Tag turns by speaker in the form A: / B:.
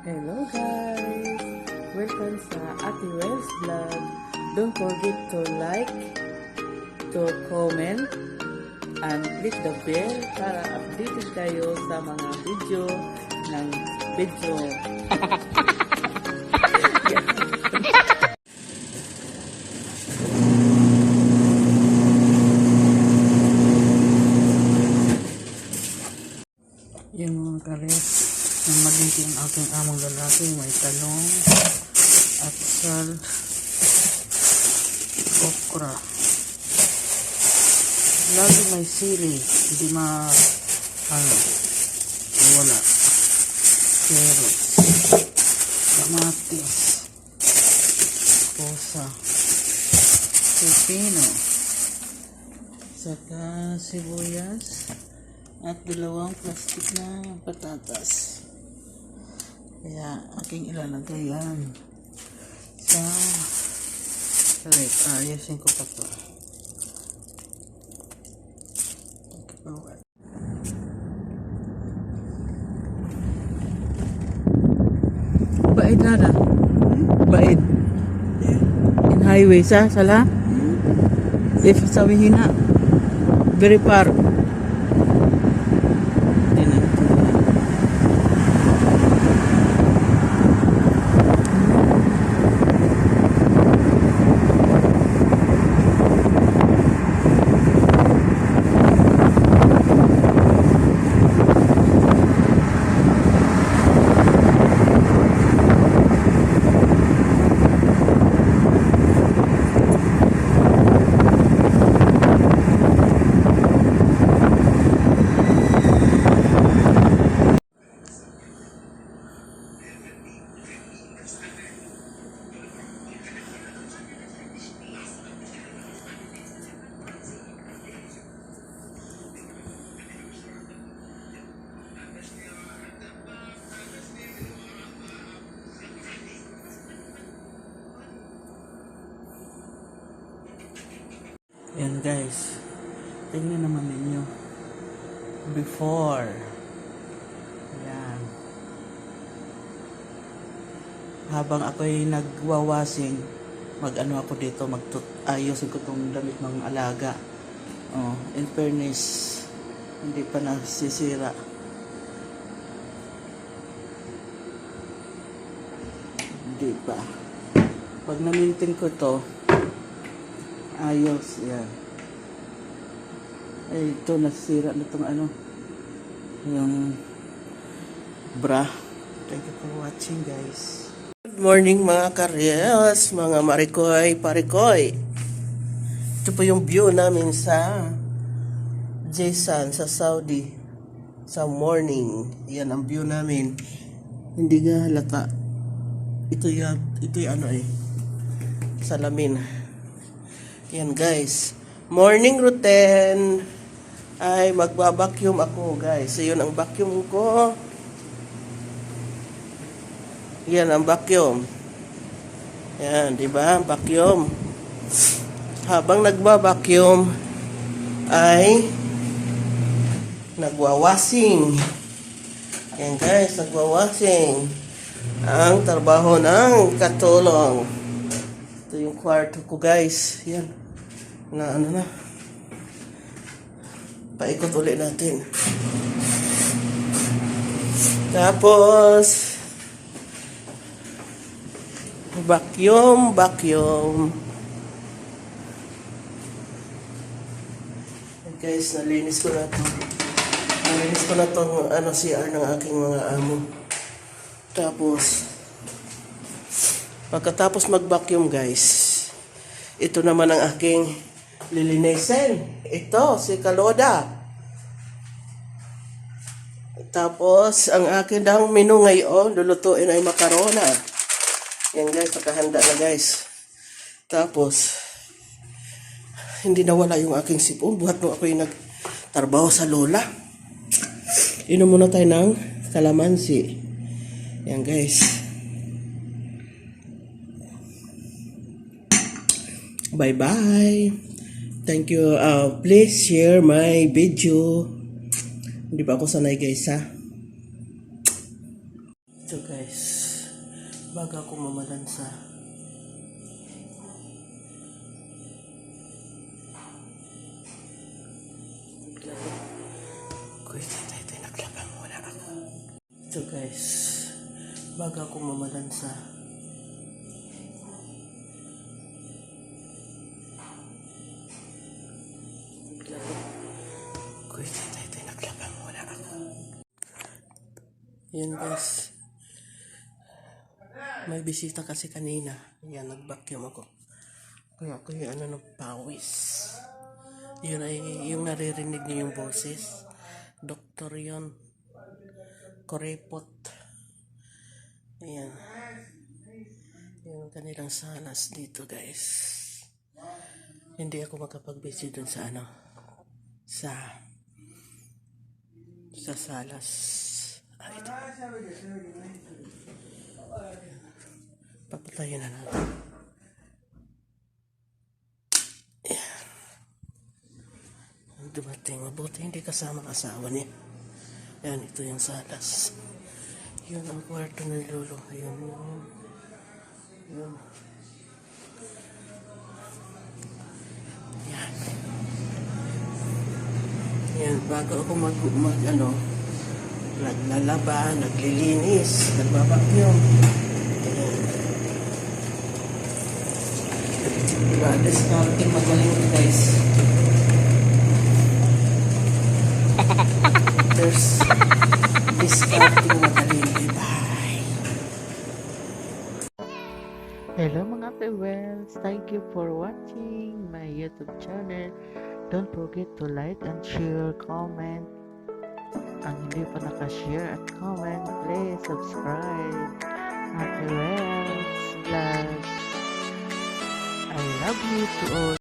A: Hello guys! Welcome sa Ate Wells Vlog. Don't forget to like, to comment, and click the bell para updated kayo sa mga video ng video. Yung mga kares na malinti ang aking among lalaki, may talong, atsal, okra. Lagi may sili, hindi ma, ano, wala. Carrots, kamatis, kosa, pepino, saka sibuyas, at dalawang plastic na patatas. Kaya aking ilalagay yan sa rep. Ayusin ko pa to. Okay. Baid na na. Baid. In highway sa sala. If sabihin na. Very far. Guys. Tingnan naman ninyo. Before. Yan. Habang ako'y nagwawasing, mag-ano ako dito, magtut ayusin ko tong damit ng alaga. Oh, in fairness, hindi pa nasisira. Hindi pa. Pag na-maintain ko to, ayos, yan. Ay, ito, nasira na itong ano, yung bra. Thank you for watching, guys. Good morning, mga karyas, mga marikoy, parikoy. Ito po yung view namin sa Jesan, sa Saudi. Sa morning. Yan ang view namin. Hindi nga halata. Ito yung, ito yung ano eh. Salamin. Yan guys. Morning routine. Ay, magbabacuum ako guys. So, yun ang vacuum ko. Yan ang vacuum. Yan, di ba? Vacuum. Habang nagba-vacuum ay nagwawasing. Yan guys, nagwawasing. Ang trabaho ng katulong. Ito yung kwarto ko guys. Yan. Na ano na. Paikot ulit natin. Tapos, vacuum, vacuum. Yan, Guys, nalinis ko na to. Nalinis ko na tong ano, CR ng aking mga amo. Tapos, pagkatapos mag-vacuum guys, ito naman ang aking lilinisin. Ito, si Kaloda. Tapos, ang akin daw menu ngayon, lulutuin ay makarona. Yan guys, nakahanda na guys. Tapos, hindi nawala yung aking sipon. Buhat mo ako yung nagtarbaho sa lola. Inom muna tayo ng kalamansi. Yan guys. Bye-bye. Thank you. Uh, please share my video. Hindi pa ako sanay guys ha. Ito guys, bago ako mamalansa, Kuya, tay, tay, naglaba muna ako. Ito guys, bago ako mamalansa, Yan guys. May bisita kasi kanina. Yan, nag-vacuum ako. Kaya ako yung ano ng pawis. Yun ay yung naririnig niyo yung boses. Doktor yun. Korepot. Ayan. Yung kanilang salas dito guys. Hindi ako makapag-busy dun sa ano. Sa sa salas. Papatayin na natin. Ayan. Dumating. Mabuti hindi kasama asawa niya. Yan, ito yung salas. Yun ang kwarto ng lolo. Ayun, yun. Yun. Yan. Yan, bago ako mag, mag ano, naglalaba, naglilinis, nagbabakyum. Diba, discarding magaling guys. There's discarding magaling. Bye.
B: Hello mga Pewells! Thank you for watching my YouTube channel. Don't forget to like and share, comment. Ang hindi pa nakashare at comment, please subscribe. Happy Wells Vlog. I love you to all.